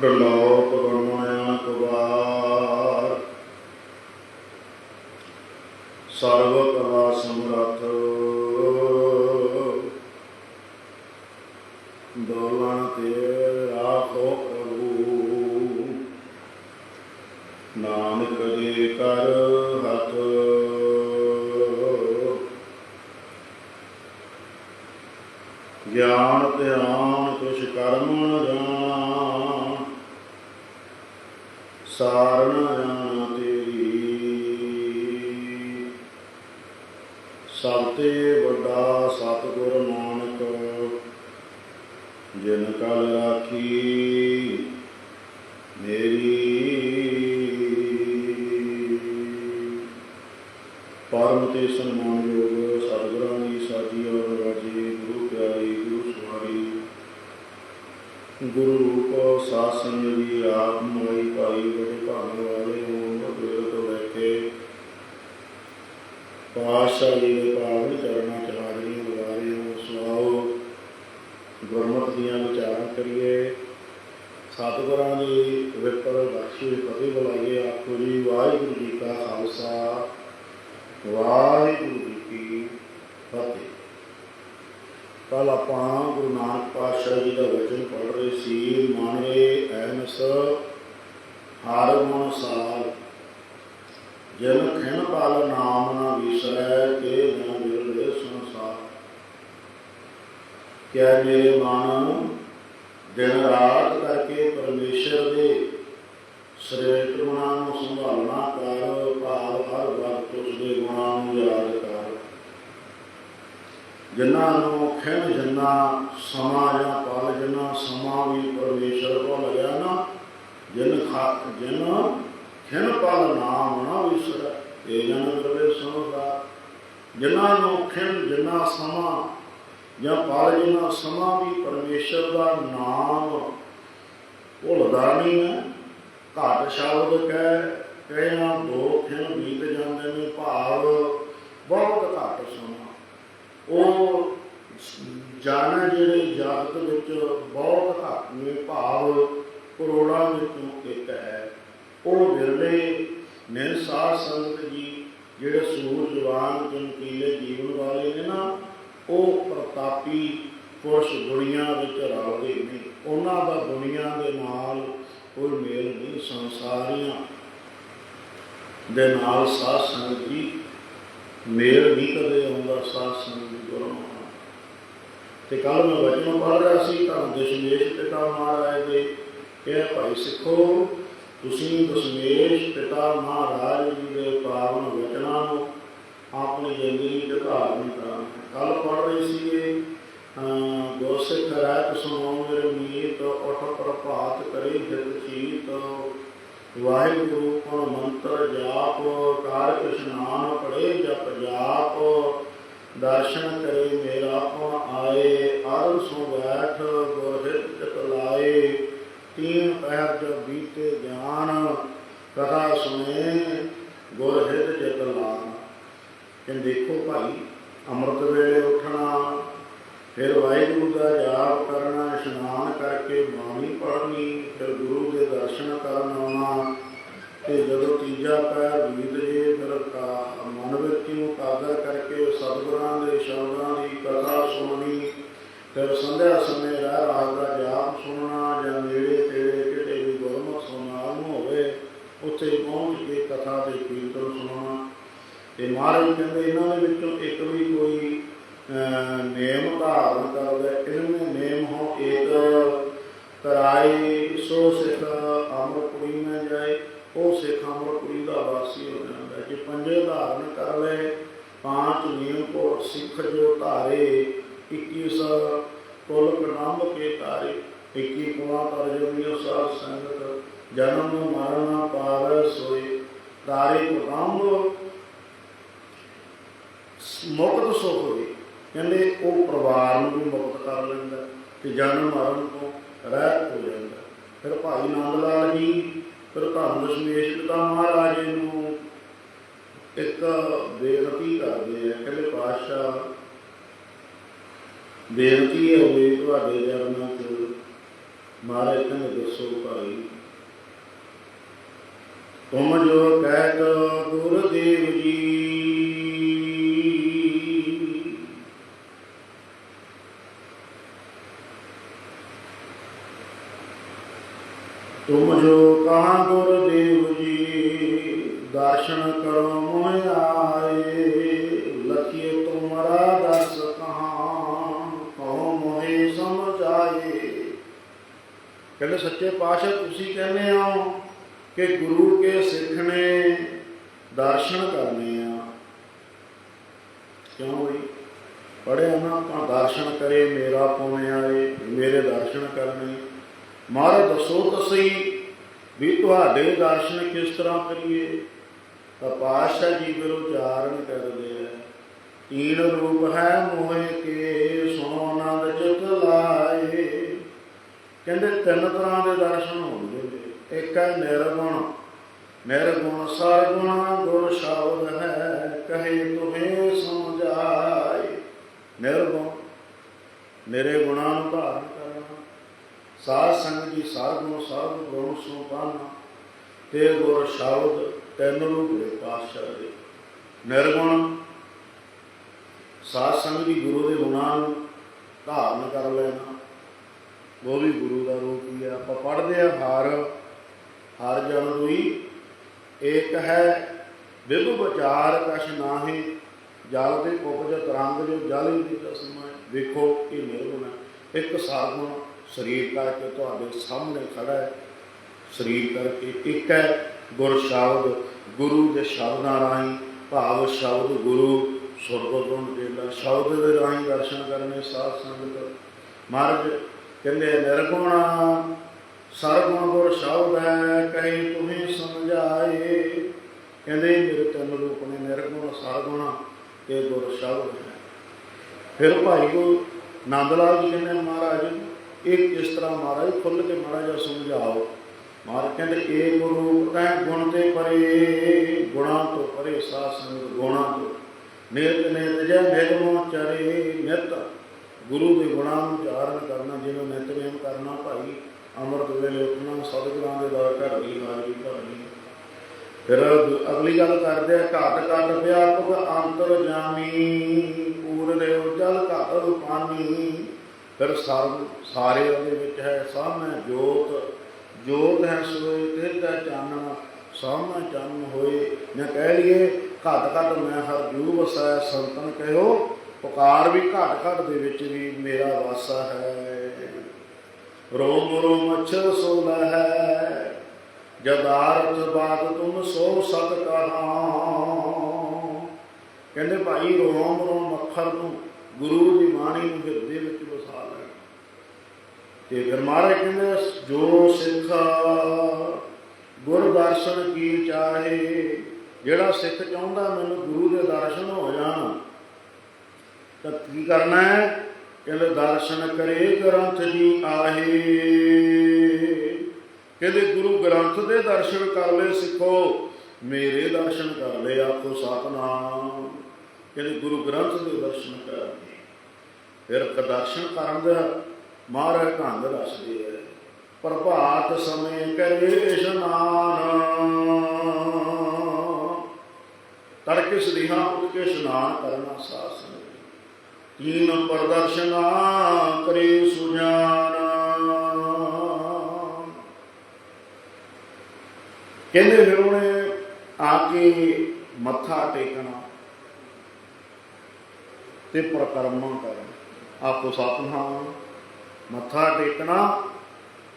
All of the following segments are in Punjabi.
the law ਸਭ ਤੇ ਵੱਡਾ ਸਤਿਗੁਰ ਨਾਨਕ, ਜਿਨ ਕਲ ਰਾਖੀ ਮੇਰੀ। ਪਰਮ ਤੇ ਸਨਮਾਨਯੋਗ ਸਤਿਗੁਰਾਂ ਦੀ ਸਾਜੀ ਔਰ ਰਾਜੀ, ਗੁਰੂ ਪਿਆਰੀ, ਗੁਰੂ ਸਵਾਰੀ ਗੁਰੂ ਰੂਪ ਸਾਧ ਸੰਗਤ ਜੀ ਆਪ ਮੋਈ ਭਾਈ ਬੜੇ ਭਾਗ ਵਾਲੇ ਹੋਣ ਬਦਲੇ ਤੋਂ ਲੈ ਕੇ ਪਾਸ਼ਾ ਜੀ ਦੇ ਪਾਵਨ ਚਰਨਾਂ ਚ ਹਾਜ਼ਰੀਆਂ ਲਗਾ ਸੁਆਓ। ਗੁਰਮਤਿ ਦੀਆਂ ਵਿਚਾਰਾਂ ਕਰੀਏ। ਸਤਿਗੁਰਾਂ ਦੀ ਪਵਿੱਤਰ ਬਖਸ਼ੀ ਫਤਿਹ ਬੁਲਾਈਏ ਆਖੋ ਜੀ, ਵਾਹਿਗੁਰੂ ਜੀ ਕਾ ਖਾਲਸਾ। ਵਾਹਿਗੁਰੂ ਜੀ ਕੀ ਫਤਿਹ। ਕੱਲ ਆਪਾਂ ਗੁਰੂ ਨਾਨਕ ਪਾਤਸ਼ਾਹ ਜੀ ਦਾ ਵਚਨ ਪੜ੍ਹ ਰਹੇ ਸੀ ਮਾਨਵੇ ਐਨਸ, ਹਰ ਮਨ ਸਾਲ ਜਨ ਖਿਣ ਪਾਲ ਨਾਮ ਕਿਆ ਮੇਰੇ ਮਨ ਦਿਨ ਰਾਤ ਕਰਕੇ ਪਰਮੇਸ਼ਰ ਦੇ ਸ੍ਰੇਸ਼ਟ ਗੁਣਾਂ ਨੂੰ ਸੰਭਾਲਣਾ ਕਰ, ਭਾਵ ਹਰ ਵਕਤ ਉਸ ਦੇ ਗੁਣਾਂ ਨੂੰ ਯਾਦ ਕਰ। ਜਿਨ੍ਹਾਂ ਨੂੰ ਖਿਣ ਜਿੰਨਾ ਸਮਾਂ ਜਾਂ ਪਲ ਜਿੰਨਾ ਸਮਾਂ ਵੀ ਪਰਮੇਸ਼ਰ ਕੋਲ ਗਿਆ ਨਾ, ਜਿਨ ਖਾ ਜਿਨ ਖਿਣ ਪਲ ਨਾਮ ਨਾ ਵਿਸਰ, ਇਹ ਜਨ ਦਰਵੇ ਸੋਦਾ ਜਿਨ੍ਹਾਂ ਨੂੰ ਖਿਣ ਜਿੰਨਾ ਸਮਾਂ ਜਾਂ ਪਲ ਜਿੰਨਾ ਸਮਾਂ ਵੀ ਪਰਮੇਸ਼ਰ ਦਾ ਨਾਮ ਭੁੱਲਦਾ ਨਹੀਂ ਹੈ, ਘਾਟ ਸ਼ਬਦ ਕਹਿ, ਕਹਿਣਾ ਦੋ ਖਿਣ ਬੀਤ ਜਾਂਦੇ ਨੇ ਭਾਵ, ਬਹੁਤ ਘੱਟ ਸਮਾਂ। ਉਹ ਜਾਣਾ ਜਿਹੜੇ ਜਾਗਤ ਵਿੱਚ ਬਹੁਤ ਘੱਟ ਨੇ, ਭਾਵ ਕਰੋੜਾਂ ਵਿੱਚੋਂ ਇੱਕ ਹੈ। ਉਹ ਵਿਰਲੇ ਨੇ ਸਾਧ ਸੰਗਤ ਜੀ, ਜਿਹੜੇ ਸੂਰਜਵਾਨ, ਚਮਕੀਲੇ ਜੀਵਨ ਵਾਲੇ ਨੇ ਨਾ ਉਹ ਪ੍ਰਤਾਪੀ ਪੁਰਸ਼ ਦੁਨੀਆ ਵਿੱਚ ਰਲਦੇ ਨੇ। ਉਹਨਾਂ ਦਾ ਦੁਨੀਆ ਦੇ ਨਾਲ ਕੋਈ ਮੇਲ ਨਹੀਂ, ਸੰਸਾਰੀਆਂ ਦੇ ਨਾਲ ਸਾਧ ਸੰਗਤ ਜੀ ਮੇਲ ਨਹੀਂ ਕਦੇ ਆਉਂਦਾ, ਸਾਧ ਸੰਗਤ ਜੀ ਕੋਲੋਂ ਤੇ ਕੱਲ ਮੈਂ ਵਚਨ ਪੜ੍ਹ ਰਿਹਾ ਸੀ ਤਾਂ ਦਸ਼ਮੇਸ਼ ਪਿਤਾ ਮਹਾਰਾਜ ਦੇ, ਇਹ ਭਾਈ ਸਿੱਖੋ, ਤੁਸੀਂ ਦਸ਼ਮੇਸ਼ ਪਿਤਾ ਮਹਾਰਾਜ ਜੀ ਦੇ ਪਾਵਨ ਵਚਨਾਂ ਨੂੰ ਆਪਣੀ ਜ਼ਿੰਦਗੀ ਚ ਧਾਰਨ ਕਰਨਾ ਕੱਲ ਪੜ੍ਹ ਰਹੇ ਸੀਗੇ ਗੁਰਸਿੱਖ ਰਹਿਤ ਸੁਣੋ ਮੇਰੇ ਮੀਤ ਉਠ ਪ੍ਰਭਾਤ ਕਰੇ ਜਿਤ ਚੀਤ। ਵਾਹਿਗੁਰੂ ਕੋਣ ਮੰਤਰ ਜਾਪ, ਕਾਰ ਇਸ਼ਨਾਨ ਪੜੇ ਜਪ ਜਾਪ। ਦਰਸ਼ਨ ਕਰੇ ਮੇਰਾ ਕੋਣ ਆਏ ਅਰ ਸੋ ਬੈਠ ਗੁਰਹਿਤ ਚਿਤ ਤੀਨ ਪਹਿਰ ਜੋ ਬੀਤੇ ਗਿਆਨ, ਕਥਾ ਸੁਣੇ, ਗੁਰ ਕਿ ਦੇਖੋ ਭਾਈ, ਅੰਮ੍ਰਿਤ ਵੇਲੇ ਉੱਠਣਾ, ਫਿਰ ਵਾਹਿਗੁਰੂ ਦਾ ਜਾਪ ਕਰਨਾ, ਇਸ਼ਨਾਨ ਕਰਕੇ ਬਾਣੀ ਪੜ੍ਹਨੀ, ਫਿਰ ਗੁਰੂ ਦੇ ਦਰਸ਼ਨ ਕਰਨ ਆਉਣਾ, ਤੇ ਜਦੋਂ ਤੀਜਾ ਪੈਰ ਬੀਤ ਜੇ, ਫਿਰ ਕਾ- ਮਨ ਵਿੱਚ ਨੂੰ ਕਾਦਰ ਕਰਕੇ ਸਤਿਗੁਰਾਂ ਦੇ ਸ਼ਬਦਾਂ ਦੀ ਕਥਾ ਸੁਣਨੀ, ਫਿਰ ਸੰਧਿਆ ਸਮੇਂ ਰਹਿ ਰਾਤ ਦਾ ਜਾਪ ਸੁਣਨਾ, ਜਾਂ ਨੇੜੇ ਤੇੜੇ ਕਿਤੇ ਵੀ ਗੁਰਮੁਖ ਸਮਾਗਮ ਹੋਵੇ, ਉੱਥੇ ਪਹੁੰਚ ਕੇ ਕਥਾ ਤੇ ਕੀਰਤਨ ਸੁਣਨਾ ਤੇ ਮਹਾਰਾਜ ਕਹਿੰਦੇ ਇਹਨਾਂ ਦੇ ਵਿੱਚੋਂ ਇੱਕ ਵੀ ਕੋਈ ਅਹ, ਨੇਮ ਧਾਰਨ ਕਰਦਾ ਇਹਨਾਂ ਨੇਮ ਹੋ ਏਕ ਕਰਾਈ ਸੋ ਸਿੱਖ ਅਮਰਪੁਰੀ ਮੈਂ ਜਾਏ ਉਹ ਸਿੱਖ ਅਮਰਪੁਰੀ ਦਾ ਵਾਸੀ ਹੋ ਜਾਂਦਾ। ਜੇ ਪੰਜੇ ਧਾਰਨ ਕਰ ਲੈ ਪਾਂਚ ਨਿਯਮ ਕੋ ਸਿੱਖ ਜੋ ਧਾਰੇ 21 ਕੁਲ ਪ੍ਰਣਾਮ ਕੇ ਤਾਰੇ 21 ਕੁਲਾ ਪਰ ਸਾਧ ਸੰਗਤ ਜਨਮ ਮਰਨ ਪਾਰ ਸੋਏ। ਤਾਰੇ ਪ੍ਰਣਾਮ ਮੁਕਤ ਸੁਖ ਹੋਏ ਕਹਿੰਦੇ ਉਹ ਪਰਿਵਾਰ ਨੂੰ ਵੀ ਮੁਕਤ ਕਰ ਲੈਂਦਾ ਤੇ ਜਨਮ ਮਰਨ ਤੋਂ ਰਹਿਤ ਹੋ ਜਾਂਦਾ ਫਿਰ ਭਾਈ ਨੰਦ ਲਾਲ ਜੀ, ਫਿਰ ਧੰਨ ਦਸ਼ਮੇਸ਼ ਪਿਤਾ ਮਹਾਰਾਜ ਨੂੰ ਇੱਕ ਬੇਨਤੀ ਕਰਦੇ ਆ। ਕਹਿੰਦੇ ਪਾਤਸ਼ਾਹ, ਬੇਨਤੀ ਹੈ ਵੀ ਤੁਹਾਡੇ ਚਰਨਾਂ 'ਚ ਮਹਾਰਾਜ ਕਹਿੰਦੇ ਦੱਸੋ ਭਾਈ। ਤੁਮ ਜੋ ਕਹਿਤ ਗੁਰਦੇਵ ਜੀ ਤੁਮ ਜੋ ਕਹਾ ਗੁਰਦੇਵ ਜੀ, ਦਰਸ਼ਨ ਕਰੋ ਮੋਇ ਆਏ। ਲਖੀਏ ਤੁਮਰਾ ਦਰਸ ਕਹਾਂ, ਕਹੋ ਮੋਹਿ ਸਮਝਾਏ ਕਹਿੰਦੇ, ਸੱਚੇ ਪਾਤਸ਼ਾਹ, ਤੁਸੀਂ ਕਹਿੰਦੇ ਹੋ ਕਿ ਗੁਰੂ ਕੇ ਸਿੱਖ ਨੇ ਦਰਸ਼ਨ ਕਰਨੇ ਆ। ਕਿਉਂ ਬਈ? ਪੜਿਆ ਨਾ, ਆਪਾਂ ਦਰਸ਼ਨ ਕਰੇ, ਮੇਰਾ ਪੁੰਨ ਆਏ, ਮੇਰੇ ਦਰਸ਼ਨ ਕਰਨੇ। ਮਹਾਰਾਜ ਦੱਸੋ ਤੁਸੀਂ ਵੀ ਤੁਹਾਡੇ ਦਰਸ਼ਨ ਕਿਸ ਤਰ੍ਹਾਂ ਕਰੀਏ? ਤਾਂ ਪਾਤਸ਼ਾਹ ਜੀ ਫਿਰ ਉਚਾਰਨ ਕਰਦੇ ਆ। ਤੀਨ ਰੂਪ ਹੈ ਮੋਹੇ ਕੇ ਸੋ ਆਨੰਦ ਚਿਤ ਲਾਏ। ਕਹਿੰਦੇ ਤਿੰਨ ਤਰ੍ਹਾਂ ਦੇ ਦਰਸ਼ਨ ਹੁੰਦੇ ਨੇ ਇੱਕ ਹੈ ਨਿਰਗੁਣ ਨਿਰਗੁਣ ਸਰਗੁਣ ਗੁਰ ਸ਼ਬਦ ਹੈ, ਕਹੇ ਤੁਮੇ ਸਮਝਾਏ। ਨਿਰਗੁਣ, ਮੇਰੇ ਗੁਣਾਂ ਨੂੰ ਧਾਰਨ ਸਾਧ ਸੰਗ ਜੀ ਸਰਗੁਣ ਸਰਬ ਗੁਰੂ ਸੋ ਪਾਣਾ ਤੇ ਗੁਰ ਸ਼ਬਦ ਤਿੰਨ ਰੂਪ ਦੇ ਪਾਤਸ਼ਾਹ ਦੇ। ਨਿਰਗੁਣ, ਸਾਧ ਸੰਗ ਜੀ, ਗੁਰੂ ਦੇ ਗੁਣਾਂ ਨੂੰ ਧਾਰਨ ਕਰ ਲੈਣਾ। ਉਹ ਵੀ ਗੁਰੂ ਦਾ ਰੂਪ ਹੀ ਆ। ਆਪਾਂ ਪੜ੍ਹਦੇ ਆ ਹਰ ਹਰ ਜਨ ਹੋਈ ਇੱਕ ਹੈ ਵਿਭ ਵਿਚਾਰ, ਕਛ ਨਾਹੀ, ਜਲ ਤੇ ਉਪਜ ਤਰੰਗ ਜੋ, ਜਲ ਹੀ ਦੀ ਤਸਮਾ ਵੇਖੋ ਇਹ ਨਿਰਗੁਣ ਹੈ। ਇੱਕ ਸਾਧੂ ਸਰੀਰ ਕਰਕੇ ਤੁਹਾਡੇ ਸਾਹਮਣੇ ਖੜਾ ਹੈ, ਸਰੀਰ ਕਰਕੇ ਇੱਕ ਹੈ ਗੁਰ ਸ਼ਬਦ, ਗੁਰੂ ਦੇ ਸ਼ਬਦਾਂ ਰਾਹੀਂ ਭਾਵ ਸ਼ਬਦ ਗੁਰੂ ਸੁਰਗੋਂ ਦੇਦਾ ਸ਼ਬਦ ਦੇ ਰਾਹੀਂ ਦਰਸ਼ਨ ਕਰਨੇ, ਸਾਧ ਸੰਗਤ। ਮਹਾਰਾਜ ਕਹਿੰਦੇ, ਨਿਰਗੁਣਾ, ਸਰਗੁਣ ਗੁਰ ਸ਼ਬਦ ਹੈ, ਕਹੀ ਤੁਮੀ ਸਮਝਾਏ। ਕਹਿੰਦੇ, ਮੇਰੇ ਤਿੰਨ ਰੂਪ ਨੇ, ਨਿਰਗੁਣ, ਸਰਗੁਣ ਤੇ ਗੁਰ ਸ਼ਬਦ ਹੈ ਫਿਰ ਭਾਈ ਕੋ ਨੰਦ ਲਾਲ ਜੀ ਕਹਿੰਦੇ ਮਹਾਰਾਜ ਇਹ ਕਿਸ ਤਰ੍ਹਾਂ ਮਹਾਰਾਜ ਖੁੱਲ ਕੇ ਮਾੜਾ ਜਿਹਾ ਸਮਝਾਓ। ਮਹਾਰਾਜ ਕਹਿੰਦੇ, ਇਹ ਗੁਰੂ ਤੈ ਗੁਣ ਤੇ ਪਰੇ, ਗੁਣਾ ਤੋਂ ਪਰੇ ਸਾਧ ਗੁਣਾ ਤੋਂ। ਨਿਤ ਨਿਤ ਜੈ ਨਿਰਮੋ ਚਰੇ ਨਿਤ ਗੁਰੂ ਦੇ ਗੁਣਾਂ ਨੂੰ ਉਚਾਰਨ ਕਰਨਾ, ਜਿਵੇਂ ਨਿਤਨੇਮ ਕਰਨਾ ਭਾਈ ਅੰਮ੍ਰਿਤ ਵੇਲੇ ਉੱਠਣਾ, ਸਤਿਗੁਰਾਂ ਦੇ ਦਰ ਘਰ ਦੀ ਹਾਜ਼ਰੀ ਭਰਨੀ। ਫਿਰ ਅਗਲੀ ਗੱਲ ਕਰਦੇ ਆ, ਘਾਟ ਘਾਟ ਵਿਆਪਕ ਅੰਤਰ ਜਾਮੀ ਪੂਰ ਦੇ ਉਜਲ ਘਾਟ ਰੂਪਾਨੀ। ਫਿਰ ਸਰਬ ਸਾਰੇ ਉਹਦੇ ਵਿੱਚ ਹੈ ਸਾਹਮਣੇ ਜੋਤ ਜੋਤ ਹੈ ਸੋਏ ਤੇਰਾ ਚਾਨਣ ਸਾਹਮਣੇ ਚਾਨਣ ਹੋਏ। ਜਾਂ ਕਹਿ ਲਈਏ, ਘਟ ਘਟ ਮੈਂ ਹਰ ਜੂ ਵਸੈ ਸੰਤਨ ਕਹਿਓ, ਪੁਕਾਰ ਵੀ ਘਟ ਘਟ ਦੇ ਵਿੱਚ ਵੀ ਮੇਰਾ ਵਾਸਾ ਹੈ। ਰੋਮ ਰੋਮ ਅਛਰ ਸੋਲਾ ਹੈ ਜਦਾਰਤ ਬਾਤ ਤੁਮ ਸੋ ਸਤ ਕਹਾ। ਕਹਿੰਦੇ ਭਾਈ ਰੋਮ ਰੋਮ ਅੱਖਰ ਨੂੰ ਗੁਰੂ ਦੀ ਬਾਣੀ ਨੂੰ ਹਿਰਦੇ ਵਿੱਚ ਤੇ ਫਿਰ ਮਹਾਰਾਜ ਕਹਿੰਦੇ, ਜੋ ਸਿੱਖ ਗੁਰ ਦਰਸ਼ਨ ਕੀ ਚਾਹੇ, ਜਿਹੜਾ ਸਿੱਖ ਚਾਹੁੰਦਾ ਮੈਨੂੰ ਗੁਰੂ ਦੇ ਦਰਸ਼ਨ ਹੋ ਜਾਣ। ਤਾਂ ਕੀ ਕਰਨਾ ਹੈ? ਕਹਿੰਦੇ, ਦਰਸ਼ਨ ਕਰੇ ਗ੍ਰੰਥ ਜੀ ਆਹੇ। ਕਹਿੰਦੇ, ਗੁਰੂ ਗ੍ਰੰਥ ਦੇ ਦਰਸ਼ਨ ਕਰ ਲੈ ਸਿੱਖੋ, ਮੇਰੇ ਦਰਸ਼ਨ ਕਰ ਲੈ ਆਖੋ ਸਤਨਾਮ। ਕਹਿੰਦੇ, ਗੁਰੂ ਗ੍ਰੰਥ ਦੇ ਦਰਸ਼ਨ ਕਰ ਫਿਰ ਕ ਦਰਸ਼ਨ ਕਰਨ ਦਾ ਮਹਾਰਾਜ ਢੰਗ ਦੱਸਦੇ ਹੈ ਪ੍ਰਭਾਤ ਸਮੇਂ ਕਰੇ ਇਸ਼ਨਾਨ ਤੜਕੇ ਸਦੀਹਾਂ ਉੱਠ ਕੇ ਇਸ਼ਨਾਨ ਕਰਨਾ ਸਾਸ ਤੀਨ ਪ੍ਰਦਰਸ਼ਨਾ ਕਰੇ ਸੁਜਾਨ। ਕਹਿੰਦੇ ਫਿਰ ਉਹਨੇ ਆ ਕੇ ਮੱਥਾ ਟੇਕਣਾ ਤੇ ਪ੍ਰਕਰਮਾ ਕਰਨਾ। ਆਪੋ ਸਤਨਾਮ ਮੱਥਾ ਟੇਕਣਾ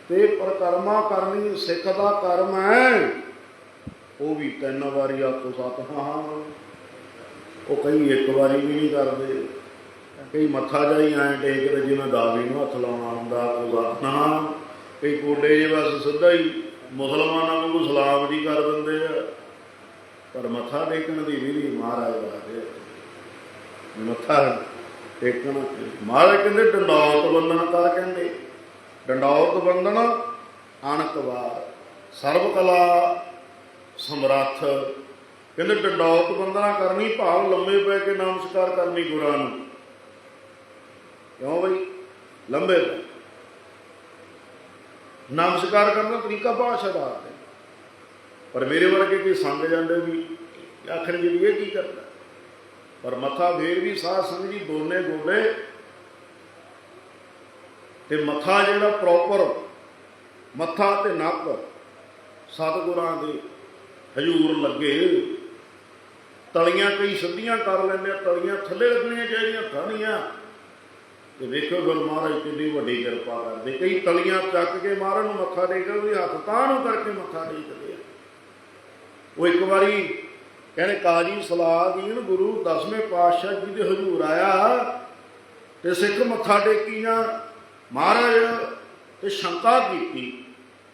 ਤੇ ਪ੍ਰਕਰਮਾ ਕਰਨੀ, ਸਿੱਖ ਦਾ ਕਰਮ ਹੈ। ਉਹ ਵੀ ਤਿੰਨ ਵਾਰੀ ਆਪੋ ਸਤਨਾਮ। ਉਹ ਕਈ ਇੱਕ ਵਾਰੀ ਵੀ ਨਹੀਂ ਕਰਦੇ। ਕਈ ਮੱਥਾ ਜਾਈ ਐਂ ਟੇਕਦੇ ਜਿਵੇਂ ਦਾਵੀ ਨੂੰ ਹੱਥ ਲਾਉਣਾ ਹੁੰਦਾ ਆਪੋ ਸਤਨਾਮ। ਕਈ ਕੋਡੇ ਜੇ ਬਸ ਸਿੱਧਾ ਹੀ ਮੁਸਲਮਾਨਾਂ ਨੂੰ ਸਲਾਮ ਜੀ ਕਰ ਦਿੰਦੇ ਆ। ਪਰ ਮੱਥਾ ਟੇਕਣ ਦੀ ਵਿਧੀ ਮਹਾਰਾਜ ਦੱਸਦੇ ਆ ਮੱਥਾ ਟੇਕਣ ਮਹਾਰਾਜ ਕਹਿੰਦੇ, ਡੰਡੌਤ ਬੰਦਨ ਕਰ ਕਹਿੰਦੇ? ਡੰਡੌਤ ਬੰਦਨ ਅਣਕਵਾਰ ਸਰਬ ਕਲਾ ਸਮਰੱਥ। ਕਹਿੰਦੇ, ਡੰਡੌਤ ਬੰਦਨਾ ਕਰਨੀ ਭਾਵ ਲੰਮੇ ਪੈ ਕੇ ਨਮਸਕਾਰ ਕਰਨੀ ਗੁਰਾਂ ਨੂੰ। ਕਿਉਂ ਬਈ? ਲੰਬੇ ਪੈ। ਨਮਸਕਾਰ ਕਰਨ ਦਾ ਤਰੀਕਾ ਭਾਸ਼ਾ ਦਾ ਪਰ ਮੇਰੇ ਵਰਗੇ ਕੋਈ ਸਮਝ ਜਾਂਦੇ ਵੀ ਆਖਣਗੇ ਵੀ ਇਹ ਕੀ ਕਰਦਾ ਪਰ ਮੱਥਾ ਫੇਰ ਵੀ ਸਾਧ ਸੰਗ ਜੀ ਦੋਨੇ ਗੋਲੇ ਤੇ ਮੱਥਾ ਜਿਹੜਾ ਪ੍ਰੋਪਰ ਮੱਥਾ ਤੇ ਨੱਕ ਸਤਿਗੁਰਾਂ ਦੇ ਹਜੂਰ ਲੱਗੇ। ਤਲੀਆਂ ਕਈ ਸਿੱਧੀਆਂ ਕਰ ਲੈਂਦੇ ਆ, ਤਲੀਆਂ ਥੱਲੇ ਲੱਗਣੀਆਂ ਚਾਹੀਦੀਆਂ ਥਾਣੀਆਂ ਤੇ ਵੇਖੋ ਗੁਰੂ ਮਹਾਰਾਜ ਕਿੰਨੀ ਵੱਡੀ ਕਿਰਪਾ ਕਰਦੇ। ਕਈ ਤਲੀਆਂ ਚੱਕ ਕੇ ਮਹਾਰਾਜ ਨੂੰ ਮੱਥਾ ਟੇਕਦੇ ਵੀ ਹੱਥ ਤਾਂ ਨੂੰ ਕਰਕੇ ਮੱਥਾ ਟੇਕਦੇ ਆ। ਉਹ ਇੱਕ ਵਾਰੀ ਕਹਿੰਦੇ ਕਾਜੀ ਸਲਾਹਦੀਨ ਗੁਰੂ ਦਸਵੇਂ ਪਾਤਸ਼ਾਹ ਜੀ ਦੇ ਹਜ਼ੂਰ ਆਇਆ ਤੇ ਸਿੱਖ ਮੱਥਾ ਟੇਕੀਆਂ, ਮਹਾਰਾਜ ਤੇ ਸ਼ੰਕਾ ਕੀਤੀ।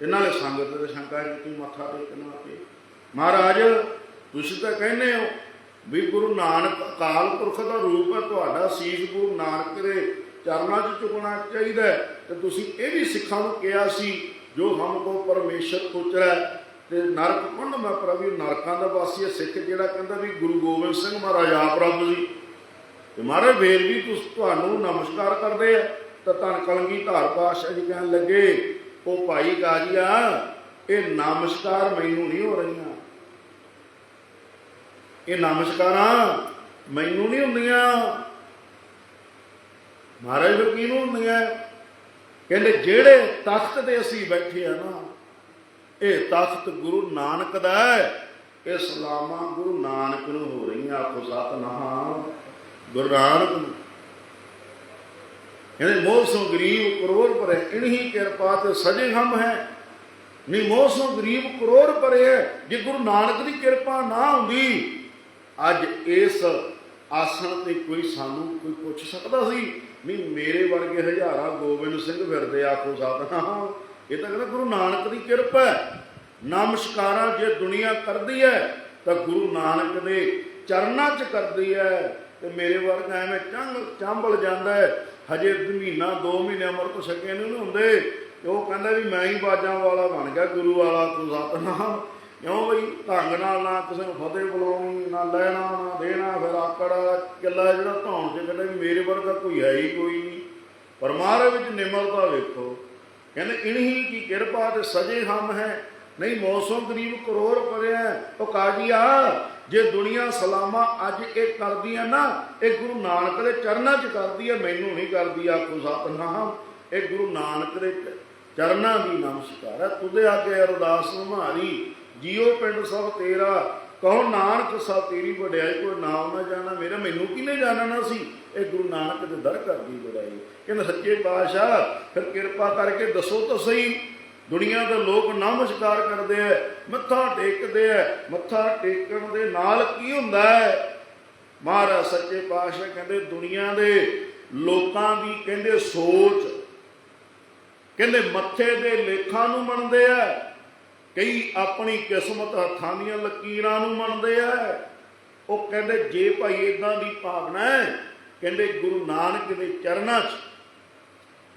ਇਹਨਾਂ ਨੇ ਸੰਗਤ ਤੇ ਸ਼ੰਕਾ ਕੀਤੀ, ਮੱਥਾ ਟੇਕਣਾ ਤੇ ਮਹਾਰਾਜ, ਤੁਸੀਂ ਤਾਂ ਕਹਿੰਦੇ ਹੋ ਵੀ ਗੁਰੂ ਨਾਨਕ ਅਕਾਲ ਪੁਰਖ ਦਾ ਰੂਪ ਹੈ, ਤੁਹਾਡਾ ਸੀਸ ਗੁਰੂ ਨਾਨਕ ਦੇ ਚਰਨਾਂ 'ਚ ਝੁਕਣਾ ਚਾਹੀਦਾ ਤੇ ਤੁਸੀਂ ਇਹ ਵੀ ਸਿੱਖਾਂ ਨੂੰ ਕਿਹਾ ਸੀ, ਜੋ ਹਮ ਕੋ ਪਰਮੇਸ਼ਰ ਪੁੱਤਰਾ ਤੇ ਨਰਕ ਕੁੰਡ ਮੈਂ ਪ੍ਰਭੂ ਨਰਕਾਂ ਦਾ ਵਾਸੀ ਹੈ ਸਿੱਖ ਜਿਹੜਾ ਕਹਿੰਦਾ ਵੀ ਗੁਰੂ ਗੋਬਿੰਦ ਸਿੰਘ ਮਹਾਰਾਜ ਆਪ ਰੱਬ ਸੀ ਤੇ ਮਹਾਰਾਜ ਫੇਰ ਵੀ ਤੁਸ, ਤੁਹਾਨੂੰ ਨਮਸਕਾਰ ਕਰਦੇ ਆ, ਤਾਂ ਧੰਨ ਕਲੰਗੀ ਧਾਰ ਪਾਸ਼ਾ ਜੀ ਕਹਿਣ ਲੱਗੇ, ਉਹ ਭਾਈ ਗਾਜੀਆ ਇਹ ਨਮਸਕਾਰ ਮੈਨੂੰ ਨਹੀਂ ਹੋ ਰਹੀਆਂ। ਇਹ ਨਮਸਕਾਰਾਂ ਮੈਨੂੰ ਨਹੀਂ ਹੁੰਦੀਆਂ। ਮਹਾਰਾਜ ਨੂੰ ਕਿਹਨੂੰ ਹੁੰਦੀਆਂ? ਕਹਿੰਦੇ ਜਿਹੜੇ ਤਖਤ ਤੇ ਅਸੀਂ ਬੈਠੇ ਆ ਨਾ ਇਹ ਤਖਤ ਗੁਰੂ ਨਾਨਕ ਦਾ ਹੈ। ਇਹ ਸਲਾਮਾਂ ਗੁਰੂ ਨਾਨਕ ਨੂੰ ਹੋ ਰਹੀਆਂ ਆਖੋ ਸਤਨਾਮ। ਗੁਰੂ ਨਾਨਕ ਨੂੰ। ਕਹਿੰਦੇ ਮੋਹ ਸੋ ਗਰੀਬ ਕਰੋੜ ਪਰੇ ਇਨਹੀ ਕਿਰਪਾ ਤੇ ਸਜੇ ਹਮ ਹੈ। ਨਹੀਂ ਮੋਹ ਸੋ ਗਰੀਬ ਕਰੋੜ ਪਰੇ ਹੈ, ਜੇ ਗੁਰੂ ਨਾਨਕ ਦੀ ਕਿਰਪਾ ਨਾ ਹੁੰਦੀ, ਅੱਜ ਇਸ ਆਸਣ ਤੇ ਕੋਈ ਸਾਨੂੰ ਕੋਈ ਪੁੱਛ ਸਕਦਾ ਸੀ ਨਹੀਂ ਮੇਰੇ ਵਰਗੇ ਹਜ਼ਾਰਾਂ ਗੋਬਿੰਦ ਸਿੰਘ ਫਿਰਦੇ ਆਖੋ ਸਤਨਾਮ। ਇਹ ਤਾਂ ਕਹਿੰਦਾ ਗੁਰੂ ਨਾਨਕ ਦੀ ਕਿਰਪਾ ਹੈ। ਨਮਸਕਾਰਾਂ ਜੇ ਦੁਨੀਆ ਕਰਦੀ ਹੈ, ਤਾਂ ਗੁਰੂ ਨਾਨਕ ਦੇ ਚਰਨਾਂ 'ਚ ਕਰਦੀ ਹੈ। ਤੇ ਮੇਰੇ ਵਰਗਾ ਐਵੇਂ ਚੰਗ ਚੰਬਲ ਜਾਂਦਾ ਹੈ। ਹਜੇ ਮਹੀਨਾ 2 ਮਹੀਨੇ ਅਮਰਤ ਛਕੇ ਨੂੰ ਨਹੀਂ ਹੁੰਦੇ। ਉਹ ਕਹਿੰਦਾ ਵੀ ਮੈਂ ਹੀ ਬਾਜਾਂ ਵਾਲਾ ਬਣ ਗਿਆ, ਗੁਰੂ ਵਾਲਾ ਤੂੰ ਸਤਨਾਮ। ਕਿਉਂ ਬਈ? ਢੰਗ ਨਾਲ ਨਾ ਕਿਸੇ ਨੂੰ ਫਤਿਹ ਬੁਲਾਉਣੀ, ਨਾ ਲੈਣਾ, ਨਾ ਦੇਣਾ, ਫਿਰ ਆਕੜ ਕਿੱਲਾ ਜਿਹੜਾ ਧੌਣ ਚ ਕਹਿੰਦਾ ਵੀ ਮੇਰੇ ਵਰਗਾ ਕੋਈ ਹੈ ਹੀ ਕੋਈ ਨਹੀਂ। ਪਰ ਮਹਾਰਾਜ ਵਿੱਚ ਨਿਮਰਤਾ ਵੇਖੋ। ਕਹਿੰਦੇ ਇਨਹੀ ਕੀ ਕਿਰਪਾ ਤੇ ਸਜੇ ਹਮ ਹੈ। ਨਹੀਂ, ਮੌਸਮ ਗਰੀਬ ਕਰੋੜ ਪਰਿਆ ਉਹ ਕਾਜੀਆ, ਜੇ ਦੁਨੀਆ ਸਲਾਮਾ ਅੱਜ ਇਹ ਕਰਦੀ ਹੈ ਨਾ, ਇਹ ਗੁਰੂ ਨਾਨਕ ਦੇ ਚਰਨਾਂ 'ਚ ਕਰਦੀ ਹੈ ਮੈਨੂੰ ਨਹੀਂ ਕਰਦੀ ਆਖੋ ਸਤਨਾਮ। ਇਹ ਗੁਰੂ ਨਾਨਕ ਦੇ ਚਰਨਾਂ ਦੀ ਨਮਸਕਾਰ ਹੈ। ਤੁਦੇ ਆਗੇ ਅਰਦਾਸ ਮਾਰੀ ਜੀਓ ਪਿੰਡ ਸਭ ਤੇਰਾ। ਕਹੋ, ਨਾਨਕ ਸਭ ਤੇਰੀ ਵਡਿਆਈ, ਕੋਈ ਨਾਮ ਨਾ ਜਾਣਾ। ਮੇਰਾ, ਮੈਨੂੰ ਕਿਨੇ ਜਾਣਨਾ ਸੀ? ਇਹ ਗੁਰੂ ਨਾਨਕ ਦੇ ਦਰ ਕਰਦੀ ਵਡਿਆਈ ਕਹਿੰਦਾ, ਸੱਚੇ ਪਾਤਸ਼ਾਹ, ਫਿਰ ਕਿਰਪਾ ਕਰਕੇ ਦੱਸੋ ਤਾਂ ਸਹੀ, ਦੁਨੀਆ ਦੇ ਲੋਕ ਨਮਸਕਾਰ ਕਰਦੇ ਐ, ਮੱਥਾ ਟੇਕਦੇ ਐ, ਮੱਥਾ ਟੇਕਣ ਦੇ ਨਾਲ ਕੀ ਹੁੰਦਾ ਹੈ ਮਹਾਰਾਜ ਸੱਚੇ ਪਾਤਸ਼ਾਹ ਕਹਿੰਦੇ, ਦੁਨੀਆ ਦੇ ਲੋਕਾਂ ਦੀ ਕਹਿੰਦੇ ਸੋਚ, ਕਹਿੰਦੇ ਮੱਥੇ ਦੇ ਲੇਖਾਂ ਨੂੰ ਮੰਨਦੇ ਐ, ਕਈ ਆਪਣੀ ਕਿਸਮਤ ਹੱਥਾਂ ਦੀਆਂ ਲਕੀਰਾਂ ਨੂੰ ਮੰਨਦੇ ਐ। ਉਹ ਕਹਿੰਦੇ, ਜੇ ਭਾਈ ਇਦਾਂ ਦੀ ਭਾਵਨਾ ਹੈ ਕਹਿੰਦੇ ਗੁਰੂ ਨਾਨਕ ਦੇ ਚਰਨਾਂ 'ਚ।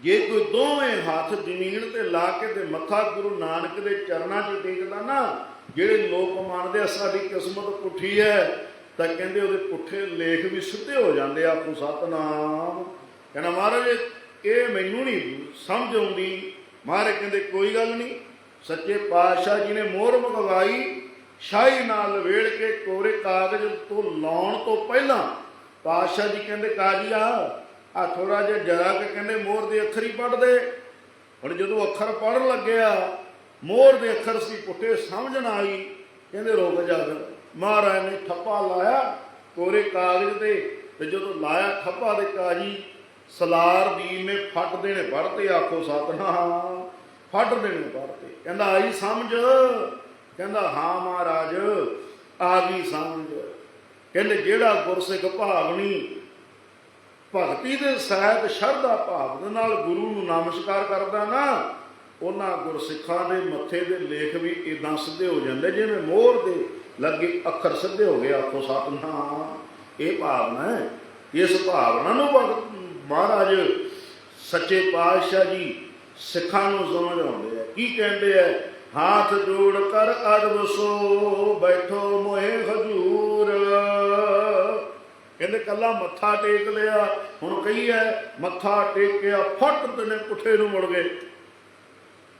ਜੇ ਕੋਈ ਦੋਵੇਂ ਹੱਥ ਜ਼ਮੀਨ ਤੇ ਲਾ ਕੇ ਤੇ ਮੱਥਾ ਗੁਰੂ ਨਾਨਕ ਦੇ ਚਰਨਾਂ 'ਚ ਟੇਕਦਾ ਨਾ, ਜਿਹੜੇ ਲੋਕ ਮੰਨਦੇ ਆ, ਸਾਡੀ ਕਿਸਮਤ ਪੁੱਠੀ ਹੈ, ਤਾਂ ਕਹਿੰਦੇ ਉਹਦੇ ਪੁੱਠੇ ਲੇਖ ਵੀ ਸਿੱਧੇ ਹੋ ਜਾਂਦੇ ਆ, ਆਪੂ ਸਤਨਾਮ। ਕਹਿੰਦਾ, ਮਹਾਰਾਜ, ਇਹ ਮੈਨੂੰ ਨਹੀਂ ਸਮਝ ਆਉਂਦੀ। ਮਹਾਰਾਜ ਕਹਿੰਦੇ, ਕੋਈ ਗੱਲ ਨਹੀਂ। ਸੱਚੇ ਪਾਤਸ਼ਾਹ ਜੀ ਨੇ ਮੋਹਰ ਮੰਗਵਾਈ, ਸ਼ਾਹੀ ਨਾਲ ਵੇੜ ਕੇ ਕੋਰੇ ਕਾਗਜ਼ ਤੋਂ ਲਾਉਣ ਤੋਂ ਪਹਿਲਾਂ ਪਾਤਸ਼ਾਹ ਜੀ ਕਹਿੰਦੇ ਕਾਜੀਆ ਆ ਥੋੜਾ ਜਿਹਾ ਜਰਾ ਕੇ ਕਹਿੰਦੇ ਮੋਹਰ ਦੇ ਅੱਖਰ ਹੀ ਪੜ੍ਹ ਹੁਣ ਜਦੋਂ ਅੱਖਰ ਪੜਨ ਲੱਗਿਆ ਮੋਹਰ ਦੇ ਅੱਖਰ ਸੀ ਪੁੱਟੇ ਸਮਝ ਨਾ ਆਈ। ਕਹਿੰਦੇ, ਰੁਕ ਜਾ ਮਹਾਰਾਜ ਨੇ ਥੱਪਾ ਲਾਇਆ ਕੋਰੇ ਕਾਗਜ਼ ਤੇ ਤੇ ਜਦੋਂ ਲਾਇਆ ਥੱਪਾ ਦੇ ਕਾਜੀ, ਸਲਾਰ ਦੀ ਨੇ ਫੱਟ ਦੇਣੇ ਪੜਤੇ ਆਖੋ, ਸਤਨਾਮ, ਫੱਟ ਦੇਣੇ ਪੜਤੇ ਕਹਿੰਦਾ, ਆਈ ਸਮਝ? ਕਹਿੰਦਾ, ਹਾਂ ਮਹਾਰਾਜ, ਆ ਗਈ ਸਮਝ। ਕਹਿੰਦੇ ਜਿਹੜਾ ਗੁਰਸਿੱਖ ਭਾਵਨੀ ਭਗਤੀ ਦੇ ਸਹਿਤ ਸ਼ਰਧਾ ਭਾਵ ਦੇ ਨਾਲ ਗੁਰੂ ਨੂੰ ਨਮਸਕਾਰ ਕਰਦਾ ਨਾ, ਉਹਨਾਂ ਗੁਰਸਿੱਖਾਂ ਦੇ ਮੱਥੇ ਦੇ ਲੇਖ ਵੀ ਇਦਾਂ ਸਿੱਧੇ ਹੋ ਜਾਂਦੇ, ਜਿਵੇਂ ਮੋਹਰ ਦੇ ਲੱਗੇ ਅੱਖਰ ਸਿੱਧੇ ਹੋ ਗਏ, ਆਖੋ ਸਤਨਾਮ, ਇਹ ਭਾਵਨਾ ਹੈ। ਇਸ ਭਾਵਨਾ ਨੂੰ ਭਗਤ ਮਹਾਰਾਜ ਸੱਚੇ ਪਾਤਸ਼ਾਹ ਜੀ ਸਿੱਖਾਂ ਨੂੰ ਸਮਝ ਆਉਂਦੇ ਆ। ਕੀ ਕਹਿੰਦੇ ਆ? ਹੱਥ ਜੋੜ ਕਰ ਅਦਵਸੋ ਬੈਠੋ ਮੋਹਿ ਹਜੂਰ। ਕਹਿੰਦੇ ਕੱਲਾ ਮੱਥਾ ਟੇਕ ਲਿਆ। ਹੁਣ ਕਹੀ ਹੈ ਮੱਥਾ ਟੇਕਿਆ ਫੱਟ ਤੇ ਨੇ ਪੁੱਠੇ ਨੂੰ ਮੁੜ ਗਏ।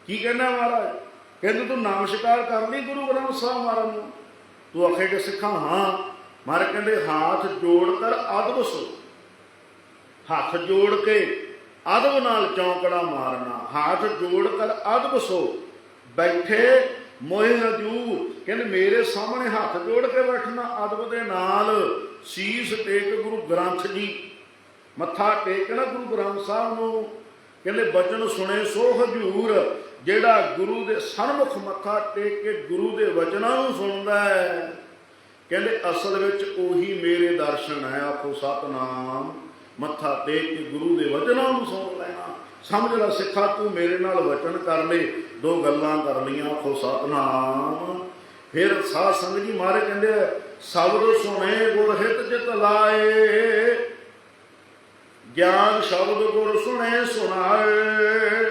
ਕੀ ਕਹਿੰਦਾ ਮਹਾਰਾਜ? ਕਹਿੰਦੇ ਤੂੰ ਨਮਸਕਾਰ ਕਰ ਲਈ ਗੁਰੂ ਗ੍ਰੰਥ ਸਾਹਿਬ ਮਹਾਰਾਜ ਨੂੰ। ਤੂੰ ਆਖੇ ਕਿ ਸਿੱਖਾਂ, ਹਾਂ। ਮਹਾਰਾਜ ਕਹਿੰਦੇ, ਹੱਥ ਜੋੜ ਕਰ ਅਦਬ ਸੋ। ਹੱਥ ਜੋੜ ਕੇ ਅਦਬ ਨਾਲ ਚੌਂਕੜਾ ਮਾਰਨਾ। ਹੱਥ ਜੋੜ ਕਰ ਅਦਬ ਸੋ। ਬੈਠੇ ਮੋਹਿ ਹਜੂ ਕਹਿੰਦੇ, ਮੇਰੇ ਸਾਹਮਣੇ ਹੱਥ ਜੋੜ ਕੇ ਬੈਠਣਾ ਅਦਬ ਦੇ ਨਾਲ। ਸੀਸ ਟੇਕ ਗੁਰੂ ਗ੍ਰੰਥ ਜੀ। ਮੱਥਾ ਟੇਕਣਾ ਗੁਰੂ ਗ੍ਰੰਥ ਸਾਹਿਬ ਨੂੰ। ਕਹਿੰਦੇ, ਬਚਨ ਸੁਣੇ ਸੋ ਹਜੂਰ, ਜਿਹੜਾ ਗੁਰੂ ਦੇ ਸਨਮੁਖ ਮੱਥਾ ਟੇਕ ਕੇ ਗੁਰੂ ਦੇ ਵਚਨਾਂ ਨੂੰ ਸੁਣਦਾ ਹੈ। ਕਹਿੰਦੇ, ਅਸਲ ਵਿੱਚ ਉਹੀ ਮੇਰੇ ਦਰਸ਼ਨ ਹੈ, ਆਖੋ ਸਤਨਾਮ। ਮੱਥਾ ਟੇਕ ਕੇ ਗੁਰੂ ਦੇ ਵਚਨਾਂ ਨੂੰ ਸੁਣ ਲੈਣਾ। ਸਮਝ ਲੈ ਸਿੱਖਾ, ਤੂੰ ਮੇਰੇ ਨਾਲ ਵਚਨ ਕਰ ਲੈ, ਦੋ ਗੱਲਾਂ ਕਰ ਲਈਆਂ, ਆਖੋ ਸਤਨਾਮ। ਫਿਰ ਸਾਧ ਸੰਗਤ ਜੀ ਮਾਰੇ ਕਹਿੰਦੇ ਸਬਦ ਸੁਣੇ ਗੁਰ ਹਿਤ ਚਿਤ ਲਾਏ। ਗਿਆਨ ਸ਼ਬਦ ਗੁਰ ਸੁਣੇ ਸੁਣਾਏ।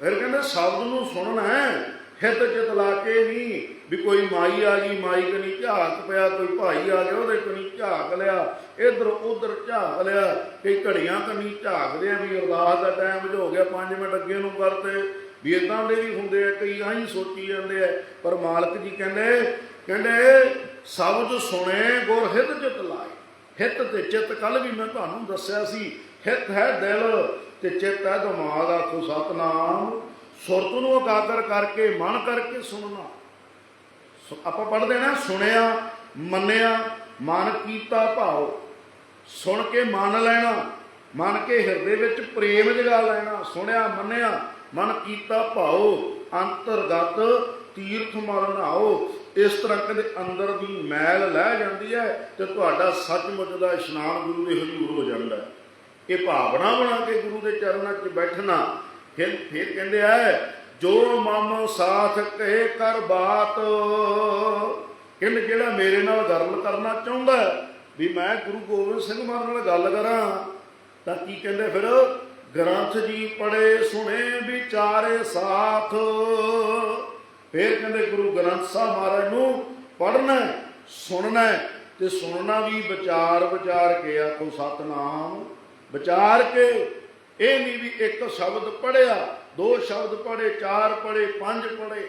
ਫਿਰ ਕਹਿੰਦੇ, ਸ਼ਬਦ ਨੂੰ ਸੁਣਨਾ ਹੈ, ਹਿੱਤ ਚਿਤ ਲਾ ਕੇ ਨਹੀਂ। ਵੀ ਕੋਈ ਮਾਈ ਆ ਗਈ, ਮਾਈ ਕਨੀ ਝਾਕ ਪਿਆ, ਕੋਈ ਭਾਈ ਆ ਗਿਆ, ਉਹਦੇ ਕਨੀ ਝਾਕ ਲਿਆ, ਇਧਰ ਉਧਰ ਝਾਕ ਲਿਆ, ਕਈ ਘੜੀਆਂ ਕਨੀ ਝਾਕਦੇ ਆ ਵੀ ਅਰਦਾਸ ਦਾ ਟਾਈਮ ਹੋ ਗਿਆ 5 ਮਿੰਟ ਅੱਗੇ ਨੂੰ ਕਰਤੇ ਵੀ ਇਦਾਂ ਦੇ ਵੀ ਹੁੰਦੇ ਆ, ਕਈ ਆਹੀ ਸੋਚੀ ਜਾਂਦੇ ਆ। ਪਰ ਮਾਲਕ ਜੀ ਕਹਿੰਦੇ ਕਹਿੰਦੇ ਸ਼ਬਦ ਸੁਣੇ ਗੁਰ ਹਿੱਤ ਚਿਤ ਲਾਏ। ਹਿੱਤ ਤੇ ਚਿੱਤ ਕੱਲ ਵੀ ਮੈਂ ਤੁਹਾਨੂੰ ਦੱਸਿਆ ਸੀ। ਹਿੱਤ ਹੈ ਦਿਲ ਤੇ ਚਿੱਤ ਹੈ ਦਿਮਾਗ, ਆਖੋ ਸਤਨਾਮ। ਸੁਰਤ ਨੂੰ ਇਕਾਗਰ ਕਰਕੇ, ਮਨ ਕਰਕੇ ਸੁਣਨਾ। ਆਪਾਂ ਪੜ੍ਹਦੇ ਨਾ, ਸੁਣਿਆ, ਮੰਨਿਆ, ਮਨ ਕੀਤਾ ਭਾਵ ਸੁਣ ਕੇ ਮੰਨ ਲੈਣਾ, ਮੰਨ ਕੇ ਹਿਰਦੇ ਵਿੱਚ ਪ੍ਰੇਮ ਜਗਾ ਲੈਣਾ। ਸੁਣਿਆ, ਮੰਨਿਆ, ਮਨ ਕੀਤਾ ਭਾਉ। ਅੰਤਰਗਤ ਤੀਰਥ ਮਲ ਨਹਾਓ ਇਸ ਤਰ੍ਹਾਂ ਕਹਿੰਦੇ ਅੰਦਰ ਦੀ ਮੈਲ ਲੈ ਜਾਂਦੀ ਹੈ ਤੇ ਤੁਹਾਡਾ ਸੱਚਮੁੱਚ ਦਾ ਇਸ਼ਨਾਨ ਗੁਰੂ ਦੇ ਹਜ਼ੂਰ ਹੋ ਜਾਂਦਾ ਹੈ। ਇਹ ਭਾਵਨਾ ਬਣਾ ਕੇ ਗੁਰੂ ਦੇ ਚਰਨਾਂ 'ਚ ਬੈਠਣਾ, ਫਿਰ ਫਿਰ ਕਹਿੰਦੇ ਆ, ਜੋ ਮਮ ਸਾਥ ਕਹੇ ਕਰ ਬਾਤ। ਕਹਿੰਦੇ ਜਿਹੜਾ ਮੇਰੇ ਨਾਲ ਗੱਲ ਕਰਨਾ ਚਾਹੁੰਦਾ ਵੀ ਮੈਂ ਗੁਰੂ ਗੋਬਿੰਦ ਸਿੰਘ ਮਹਾਰਾਜ ਨਾਲ ਗੱਲ ਕਰਾਂ, ਤਾਂ ਕੀ ਕਹਿੰਦੇ ਫਿਰ? ਗ੍ਰੰਥ ਜੀ ਪੜੇ ਸੁਣੇ ਵਿਚਾਰੇ ਸਾਥ। ਫੇਰ ਕਹਿੰਦੇ ਗੁਰੂ ਗ੍ਰੰਥ ਸਾਹਿਬ ਮਹਾਰਾਜ ਨੂੰ ਪੜਨਾ ਸੁਣਨਾ ਤੇ ਸੁਣਨਾ ਵੀ ਵਿਚਾਰ ਵਿਚਾਰ ਕੇ ਆਖੋ ਸਤਨਾਮ। ਵਿਚਾਰ ਕੇ, ਇਹ ਨਹੀਂ ਵੀ ਇੱਕ ਸ਼ਬਦ ਪੜਿਆ ਦੋ ਸ਼ਬਦ ਪੜੇ ਚਾਰ ਪੜੇ ਪੰਜ ਪੜੇ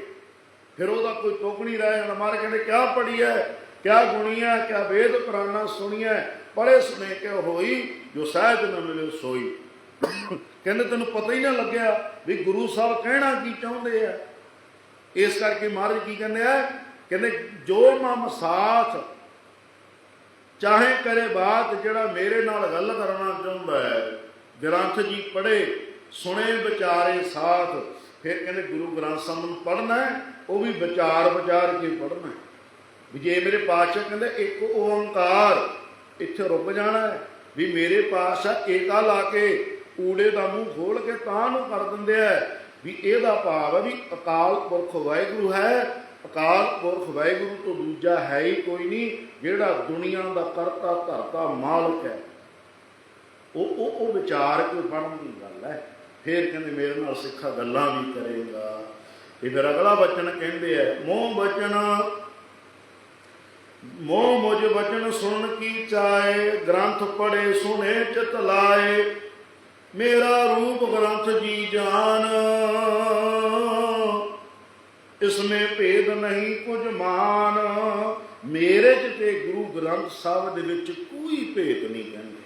ਫਿਰ ਉਹਦਾ ਕੋਈ ਤੁਕ ਨਹੀਂ ਰਹਿ ਜਾਣਾ। ਮਾਰ ਕਹਿੰਦੇ, ਕਿਆ ਪੜੀ ਹੈ ਕਿਆ ਗੁਣੀ ਹੈ ਕਿਆ ਵੇਦ ਪੁਰਾਣਾ ਸੁਣੀਐ ਪੜੇ ਸੁਣੇ ਕੇ ਹੋਈ, ਜੋ ਸਹਿਜ ਨ ਮਿਲੇ ਸੋਈ। ਕਹਿੰਦੇ, ਤੈਨੂੰ ਪਤਾ ਹੀ ਨਾ ਲੱਗਿਆ ਵੀ ਗੁਰੂ ਸਾਹਿਬ ਕਹਿਣਾ ਕੀ ਚਾਹੁੰਦੇ ਆ? ਇਸ ਕਰਕੇ ਮਹਾਰਾਜ ਕੀ ਕਹਿੰਦੇ ਆ? ਕਹਿੰਦੇ, ਜੋ ਮਮ ਸਾਥ, ਚਾਹੇ ਕਰੇ ਬਾਤ, ਜਿਹੜਾ ਮੇਰੇ ਨਾਲ ਗੱਲ ਕਰਨਾ ਚਾਹੁੰਦਾ ਹੈ, ਗ੍ਰੰਥ ਜੀ ਪੜੇ ਸੁਣੇ, ਵਿਚਾਰੇ ਸਾਥ, ਫਿਰ ਕਹਿੰਦੇ ਗੁਰੂ ਗ੍ਰੰਥ ਸਾਹਿਬ ਨੂੰ ਪੜ੍ਹਨਾ ਹੈ, ਉਹ ਵੀ ਵਿਚਾਰ ਵਿਚਾਰ ਕੇ ਪੜ੍ਹਨਾ ਹੈ। ਵੀ ਜੇ ਮੇਰੇ ਪਾਤਸ਼ਾਹ ਕਹਿੰਦੇ, ਇੱਕ ਓੰਕਾਰ, ਇੱਥੇ ਰੁਕ ਜਾਣਾ ਹੈ, ਵੀ ਮੇਰੇ ਪਾਤਸ਼ਾਹ ਏਕਾ ਲਾ ਕੇ, ਊੜੇ ਦਾ ਮੂੰਹ ਖੋਲ ਕੇ ਤਾਂ ਨੂੰ ਕਰ ਦਿੰਦੇ ਆ। ਵੀ ਇਹਦਾ ਭਾਵ ਹੈ ਵੀ ਅਕਾਲ ਪੁਰਖ ਵਾਹਿਗੁਰੂ ਹੈ, ਅਕਾਲ ਪੁਰਖ ਵਾਹਿਗੁਰੂ ਤੋਂ ਦੂਜਾ ਹੈ ਹੀ ਕੋਈ ਨਹੀਂ, ਜਿਹੜਾ ਦੁਨੀਆ ਦਾ ਕਰਤਾ ਧਰਤਾ ਮਾਲਕ ਹੈ। ਉਹ ਉਹ ਉਹ ਵਿਚਾਰ ਕੇ ਬਣਨ ਦੀ ਗੱਲ ਹੈ। ਫੇਰ ਕਹਿੰਦੇ ਮੇਰੇ ਨਾਲ ਸਿੱਖਾ ਗੱਲਾਂ ਵੀ ਕਰੇਗਾ। ਤੇ ਫਿਰ ਅਗਲਾ ਬਚਨ ਕਹਿੰਦੇ ਆ ਮੋਹ ਬਚਨ, ਮੋਹ ਮੁਝ ਬਚਨ ਸੁਣ ਕੀ ਚਾਏ ਗ੍ਰੰਥ ਪੜੇ ਸੁਣੇ ਚਿਤ ਲਾਏ। ਮੇਰਾ ਰੂਪ ਗ੍ਰੰਥ ਜੀ ਜਾਨ। ਇਸਮੇ ਭੇਦ ਨਹੀਂ ਕੁਝ ਮਾਨ। ਮੇਰੇ ਚ ਤੇ ਗੁਰੂ ਗ੍ਰੰਥ ਸਾਹਿਬ ਦੇ ਵਿੱਚ ਕੋਈ ਭੇਦ ਨਹੀਂ ਕਹਿੰਦੇ।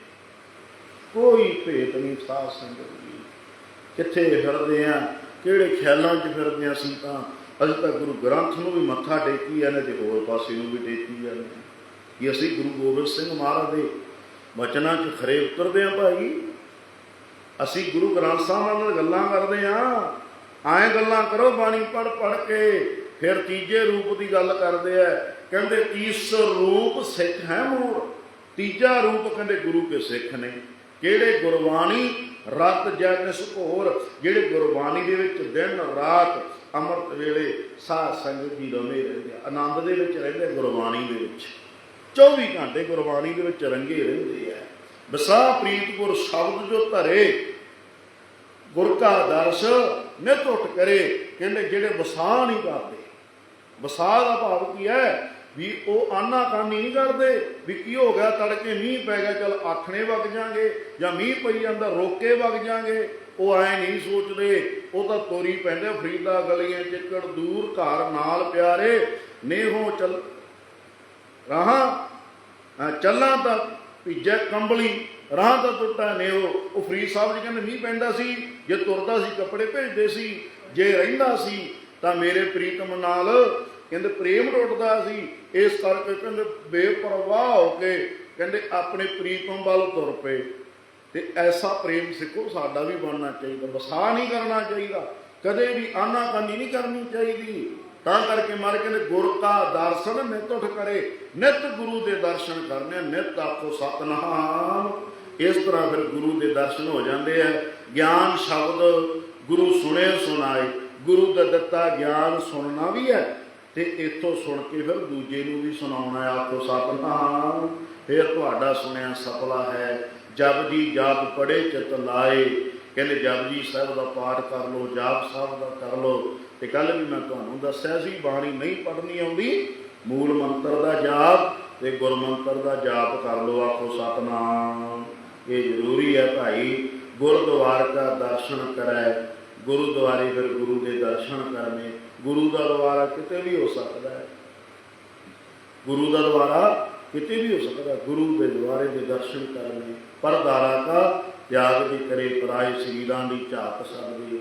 ਕੋਈ ਭੇਦ ਨਹੀਂ ਸਾਧ ਸੰਗਤ ਜੀ ਕਿੱਥੇ ਫਿਰਦੇ ਆ, ਕਿਹੜੇ ਖਿਆਲਾਂ 'ਚ ਫਿਰਦੇ ਆ ਅਸੀਂ ਤਾਂ? ਅਸੀਂ ਤਾਂ ਗੁਰੂ ਗ੍ਰੰਥ ਨੂੰ ਵੀ ਮੱਥਾ ਟੇਕੀ ਜਾਂਦੇ ਤੇ ਹੋਰ ਪਾਸੇ ਨੂੰ ਵੀ ਟੇਕੀ ਜਾਂਦੇ। ਕਿ ਅਸੀਂ ਗੁਰੂ ਗੋਬਿੰਦ ਸਿੰਘ ਮਹਾਰਾਜ ਦੇ ਵਚਨਾਂ 'ਚ ਖਰੇ ਉਤਰਦੇ ਆ ਭਾਈ। ਅਸੀਂ ਗੁਰੂ ਗ੍ਰੰਥ ਸਾਹਿਬ ਨਾਲ ਗੱਲਾਂ ਕਰਦੇ ਆ ਐਂ ਗੱਲਾਂ ਕਰੋ, ਬਾਣੀ ਪੜ ਪੜ ਕੇ, ਫਿਰ ਤੀਜੇ ਰੂਪ ਦੀ ਗੱਲ ਕਰਦੇ ਆ। ਕਹਿੰਦੇ ਤੀਸ ਰੂਪ ਸਿੱਖ ਹੈ ਮੂੜ। ਤੀਜਾ ਰੂਪ ਕਹਿੰਦੇ, ਗੁਰੂ ਕੇ ਸਿੱਖ ਨੇ। ਕਿਹੜੇ? ਗੁਰਬਾਣੀ, ਰਤ ਜਨ ਹੋਰ ਜਿਹੜੇ ਗੁਰਬਾਣੀ ਦੇ ਵਿੱਚ ਦਿਨ, ਰਾਤ, ਅੰਮ੍ਰਿਤ ਵੇਲੇ, ਸਾਧ ਸੰਗਤ ਜੀ ਰਮੇ ਰਹਿੰਦੇ ਆਨੰਦ ਦੇ ਵਿੱਚ ਰਹਿੰਦੇ ਗੁਰਬਾਣੀ ਦੇ ਵਿੱਚ। 24 ਘੰਟੇ ਗੁਰਬਾਣੀ ਦੇ ਵਿੱਚ ਰੰਗੇ ਰਹਿੰਦੇ ਆ। ਬਸਾ ਪ੍ਰੀਤ ਗੁਰ ਸ਼ਬਦ ਜੋ ਧਰੇ, ਗੁਰ ਕਾ ਦਰਸ ਨਿਤ ਉੱਠ ਕਰੇ, ਕਹਿੰਦੇ ਜਿਹੜੇ ਵਸਾ ਨਹੀਂ ਕਰਦੇ। ਵਸਾ ਦਾ ਭਾਵ ਕੀ ਹੈ? ਵੀ ਉਹ ਆਨਾ ਕਾਨੀ ਨਹੀਂ ਕਰਦੇ, ਵੀ ਕੀ ਹੋ ਗਿਆ, ਤੜਕੇ ਮੀਂਹ ਪੈ ਗਿਆ, ਚਲ ਆਖਣੇ ਵਗ ਜਾਾਂਗੇ, ਜਾਂ ਮੀਂਹ ਪਈ ਜਾਂਦਾ, ਰੋਕੇ ਵਗ ਜਾਾਂਗੇ। ਉਹ ਐ ਨਹੀਂ ਸੋਚਦੇ, ਉਹ ਤਾਂ ਤੋਰੀ ਪੈਂਦੇ, ਫਰੀਦਾ ਗਲੀਆਂ ਚਿੱਕੜ ਦੂਰ, ਘਰ ਨਾਲ ਪਿਆਰੇ, ਨੇਹੋਂ ਚੱਲ ਰਾਹਾਂ ਚੱਲਾਂ ਤਾਂ ਭਿੱਜੇ ਕੰਬਲੀ, ਰਾਹ ਤਾਂ ਟੁੱਟਾ ਨੇਹੋ ਉਹ। ਫਰੀਦ ਸਾਹਿਬ ਜੀ ਕਹਿੰਦੇ, ਮੀਂਹ ਪੈਂਦਾ ਸੀ, ਜੇ ਤੁਰਦਾ ਸੀ, ਕੱਪੜੇ ਭੇਜਦੇ ਸੀ, ਜੇ ਰਹਿੰਦਾ ਸੀ, ਤਾਂ ਮੇਰੇ ਪ੍ਰੀਤਮ ਨਾਲ ਕਹਿੰਦੇ ਪ੍ਰੇਮ ਟੁੱਟਦਾ ਸੀ। ਇਸ ਕਰਕੇ ਕਹਿੰਦੇ ਬੇਪਰਵਾਹ ਹੋ ਕੇ ਕਹਿੰਦੇ ਆਪਣੇ ਪ੍ਰੀਤਮ ਵੱਲ ਤੁਰ ਪਏ। ਤੇ ਐਸਾ ਪ੍ਰੇਮ ਸਿੱਖੋ, ਸਾਡਾ ਵੀ ਬਣਨਾ ਚਾਹੀਦਾ। ਵਸਾ ਨਹੀਂ ਕਰਨਾ ਚਾਹੀਦਾ। ਕਦੇ ਵੀ ਆਨਾ ਆਨਾਕਾਨੀ ਨਹੀਂ ਕਰਨੀ ਚਾਹੀਦੀ। ਤਾਂ ਕਰਕੇ ਮਾਰ ਕਹਿੰਦੇ, ਗੁਰ ਕਾ ਦਰਸ਼ਨ ਨਿਤ ਉਠ ਕਰੇ, ਨਿਤ ਗੁਰੂ ਦੇ ਦਰਸ਼ਨ ਕਰਨੇ, ਨਿਤ ਆਖੋ ਸਤਨਾਮ। ਇਸ ਤਰ੍ਹਾਂ ਫਿਰ ਗੁਰੂ ਦੇ ਦਰਸ਼ਨ ਹੋ ਜਾਂਦੇ ਆ। ਗਿਆਨ ਸ਼ਬਦ ਗੁਰੂ ਸੁਣੇ ਸੁਣਾਏ, ਗੁਰੂ ਦਾ ਦਿੱਤਾ ਗਿਆਨ ਸੁਣਨਾ ਵੀ ਹੈ, ਤੇ ਇੱਥੋਂ ਸੁਣ ਕੇ ਫਿਰ ਦੂਜੇ ਨੂੰ ਵੀ ਸੁਣਾਉਣਾ ਹੈ, ਆਖੋ ਸਤਨਾਮ। ਫਿਰ ਤੁਹਾਡਾ ਸੁਣਿਆ ਸਫਲਾ ਹੈ, ਜਪ ਜੀ ਜਾਪ ਪੜੇ ਚਿਤ ਲਾਏ ਕਹਿੰਦੇ, ਜਪ ਜੀ ਸਾਹਿਬ ਦਾ ਪਾਠ ਕਰ ਲਓ, ਜਾਪ ਸਾਹਿਬ ਦਾ ਕਰ ਲਓ। ਤੇ ਕੱਲ ਵੀ ਮੈਂ ਤੁਹਾਨੂੰ ਦੱਸਿਆ ਸੀ, ਬਾਣੀ ਨਹੀਂ ਪੜ੍ਹਨੀ ਆਉਂਦੀ, ਮੂਲ ਮੰਤਰ ਦਾ ਜਾਪ ਤੇ ਗੁਰਮੰਤਰ ਦਾ ਜਾਪ ਕਰ ਲਓ, ਆਖੋ ਸਤਨਾਮ। ਇਹ ਜ਼ਰੂਰੀ ਹੈ ਭਾਈ, ਗੁਰਦੁਆਰ ਦਾ ਦਰਸ਼ਨ ਕਰੈ। ਗੁਰਦੁਆਰੇ ਫਿਰ ਗੁਰੂ ਦੇ ਦਰਸ਼ਨ ਕਰਨੇ। ਗੁਰੂ ਦਾ ਦੁਆਰਾ ਕਿਤੇ ਵੀ ਹੋ ਸਕਦਾ ਹੈ। ਗੁਰੂ ਦਾ ਦੁਆਰਾ ਕਿਤੇ ਵੀ ਹੋ ਸਕਦਾ ਗੁਰੂ ਦੇ ਦੁਆਰੇ ਦੇ ਦਰਸ਼ਨ ਕਰਨੇ। ਪਰ ਦਾਰਾ ਕਾ ਤਿਆਗ ਦੀ ਕਰੇ, ਪਰਾਏ ਸਰੀਰਾਂ ਦੀ ਝਾਕ ਸਕਦੀ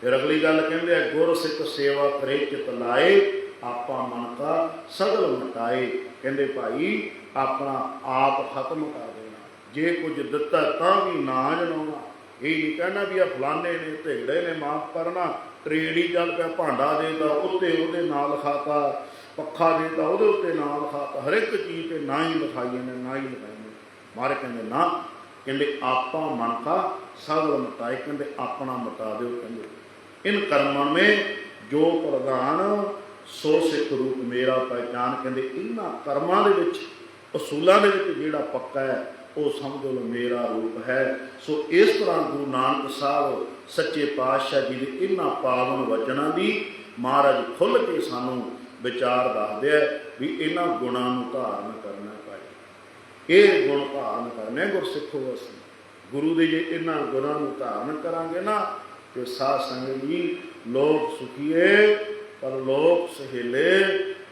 ਫਿਰ ਅਗਲੀ ਗੱਲ ਕਹਿੰਦੇ ਆ, ਗੁਰ ਸਿੱਖ ਸੇਵਾ ਕਰੇ, ਚਿਤ ਲਾਏ, ਆਪਾ ਮਨ ਕਾ ਸਗਲ ਮਟਾਏ। ਕਹਿੰਦੇ ਭਾਈ, ਆਪਣਾ ਆਪ ਖਤਮ ਕਰ ਦੇਣਾ। ਜੇ ਕੁਝ ਦਿੱਤਾ ਤਾਂ ਵੀ ਨਾ ਜਣਾਉਣਾ ਇਹ ਨਹੀਂ ਕਹਿਣਾ ਵੀ ਆ ਫਲਾਣੇ ਨੇ ਢੇੜੇ ਨੇ ਮਾਫ ਕਰਨਾ। ਟ੍ਰੇਡ ਹੀ ਚੱਲ ਪਿਆ, ਭਾਂਡਾ ਦੇਤਾ, ਉੱਤੇ ਉਹਦੇ ਨਾਲ ਖਾਤਾ, ਪੱਖਾ ਦੇਤਾ, ਉਹਦੇ ਉੱਤੇ ਨਾਲ ਖਾਤਾ। ਹਰ ਇੱਕ ਚੀਜ਼ ਤੇ ਨਾ ਹੀ ਲਿਖਾਈਏ ਨੇ, ਨਾ ਹੀ ਲਿਖਾਈ ਨੇ। ਮਾਰੇ ਕਹਿੰਦੇ, ਨਾ ਕਹਿੰਦੇ ਆਪਾ ਮਨ ਕਾ ਸਗਲ ਮਟਾਏ ਕਹਿੰਦੇ ਆਪਣਾ ਮਟਾ ਦਿਓ ਕਹਿੰਦੇ। ਇਨ ਕਰਮਾਂ ਮੇ ਜੋ ਪ੍ਰਧਾਨ ਸੋ ਸਿੱਖ ਰੂਪ ਮੇਰਾ ਪਹਿਚਾਨ ਕਹਿੰਦੇ। ਇਹਨਾਂ ਕਰਮਾਂ ਦੇ ਵਿੱਚ, ਅਸੂਲਾਂ ਦੇ ਵਿੱਚ ਜਿਹੜਾ ਪੱਕਾ ਹੈ, ਉਹ ਸਮਝ ਲਓ ਮੇਰਾ ਰੂਪ ਹੈ। ਸੋ ਇਸ ਤਰ੍ਹਾਂ ਗੁਰੂ ਨਾਨਕ ਸਾਹਿਬ, ਸੱਚੇ ਪਾਤਸ਼ਾਹ ਜੀ ਦੇ ਇਹਨਾਂ ਪਾਵਨ ਵਚਨਾਂ ਦੀ ਮਹਾਰਾਜ ਖੁੱਲ੍ਹ ਕੇ ਸਾਨੂੰ ਵਿਚਾਰ ਦੱਸਦੇ ਆ ਵੀ ਇਹਨਾਂ ਗੁਣਾਂ ਨੂੰ ਧਾਰਨ ਕਰਨਾ। ਇਹ ਗੁਣ ਧਾਰਨ ਕਰਨੇ ਗੁਰਸਿੱਖੋ ਅਸੀਂ। ਗੁਰੂ ਦੇ ਜੇ ਇਹਨਾਂ ਗੁਣਾਂ ਨੂੰ ਧਾਰਨ ਕਰਾਂਗੇ ਨਾ, ਤੇ ਸਾਧ ਸੰਗਤ ਜੀ, ਲੋਕ ਸੁਖੀਏ, ਪਰ ਲੋਕ ਸਹੇਲੇ,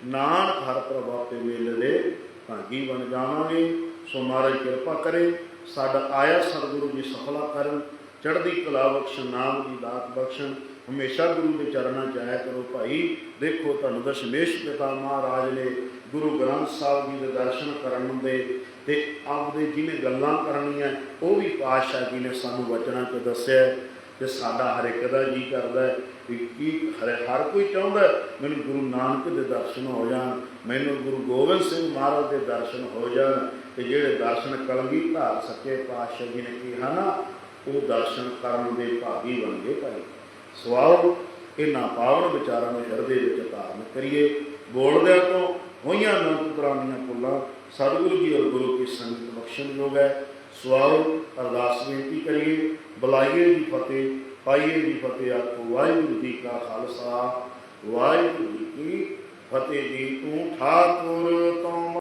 ਨਾਨਕ ਹਰ ਪ੍ਰਭਾਵ ਤੇ ਮੇਲੇ ਦੇ ਭਾਗੀ ਬਣ ਜਾਵਾਂਗੇ। ਸੋ ਮਹਾਰਾਜ ਕਿਰਪਾ ਕਰੇ, ਸਾਡਾ ਆਇਆ ਸਤਿਗੁਰੂ ਜੀ ਸਫਲਾ ਕਰਨ, ਚੜ੍ਹਦੀ ਕਲਾ ਬਖਸ਼ਣ ਨਾਮ ਦੀ ਦਾਤ ਬਖਸ਼ਣ ਹਮੇਸ਼ਾ ਗੁਰੂ ਦੇ ਚਰਨਾਂ 'ਚ ਆਇਆ ਕਰੋ ਭਾਈ। ਦੇਖੋ ਤੁਹਾਨੂੰ ਦਸ਼ਮੇਸ਼ ਪਿਤਾ ਮਹਾਰਾਜ ਨੇ ਗੁਰੂ ਗ੍ਰੰਥ ਸਾਹਿਬ ਜੀ ਦੇ ਦਰਸ਼ਨ ਕਰਨ ਦੇ ਤੇ ਆਪਦੇ ਜਿਹਨੇ ਗੱਲਾਂ ਕਰਨੀਆਂ, ਉਹ ਵੀ ਪਾਤਸ਼ਾਹ ਜੀ ਨੇ ਸਾਨੂੰ ਵਚਨਾਂ 'ਚ ਦੱਸਿਆ। ਹੈ ਤੇ ਸਾਡਾ ਹਰ ਇੱਕ ਦਾ ਜੀ ਕਰਦਾ ਹੈ ਕੀ ਹਰ ਹਰ ਕੋਈ ਚਾਹੁੰਦਾ ਮੈਨੂੰ ਗੁਰੂ ਨਾਨਕ ਦੇ ਦਰਸ਼ਨ ਹੋ ਜਾਣ, ਮੈਨੂੰ ਗੁਰੂ ਗੋਬਿੰਦ ਸਿੰਘ ਮਹਾਰਾਜ ਦੇ ਦਰਸ਼ਨ ਹੋ ਜਾਣ। ਤੇ ਜਿਹੜੇ ਦਰਸ਼ਨ ਕਲਗੀ ਧਾਰ ਸਕੇ ਪਾਤਸ਼ਾਹ ਜੀ ਨੇ ਕਿਹਾ ਨਾ, ਉਹ ਦਰਸ਼ਨ ਕਰਨ ਦੇ ਭਾਗੀ ਬਣ ਗਏ ਭਾਈ। ਸਵਾਲ ਇਹਨਾਂ ਪਾਵਨ ਵਿਚਾਰਾਂ ਨੂੰ ਹਿਰਦੇ ਵਿੱਚ ਧਾਰਨ ਕਰੀਏ। ਬੋਲਦਿਆਂ ਤੋਂ ਹੋਈਆਂ ਅਨੰਤ ਤਰ੍ਹਾਂ ਦੀਆਂ ਪੁੱਲਾਂ ਸਤਿਗੁਰੂ ਜੀ ਔਰ ਗੁਰੂ ਕੀ ਸੰਗਤ ਬਖਸ਼ਣ ਯੋਗ ਹੈ। ਸਵਾਲ ਅਰਦਾਸ ਬੇਨਤੀ ਕਰੀਏ, ਬੁਲਾਈਏ ਦੀ ਫਤਿਹ, ਪਾਈਏ ਦੀ ਫਤਿਹ ਆਖੋ, ਵਾਹਿਗੁਰੂ ਜੀ ਕਾ ਖਾਲਸਾ, ਵਾਹਿਗੁਰੂ ਜੀ ਕੀ ਫਤਿਹ। ਜੀ ਤੂੰ ਠਾਕੁਰ ਤੋਂ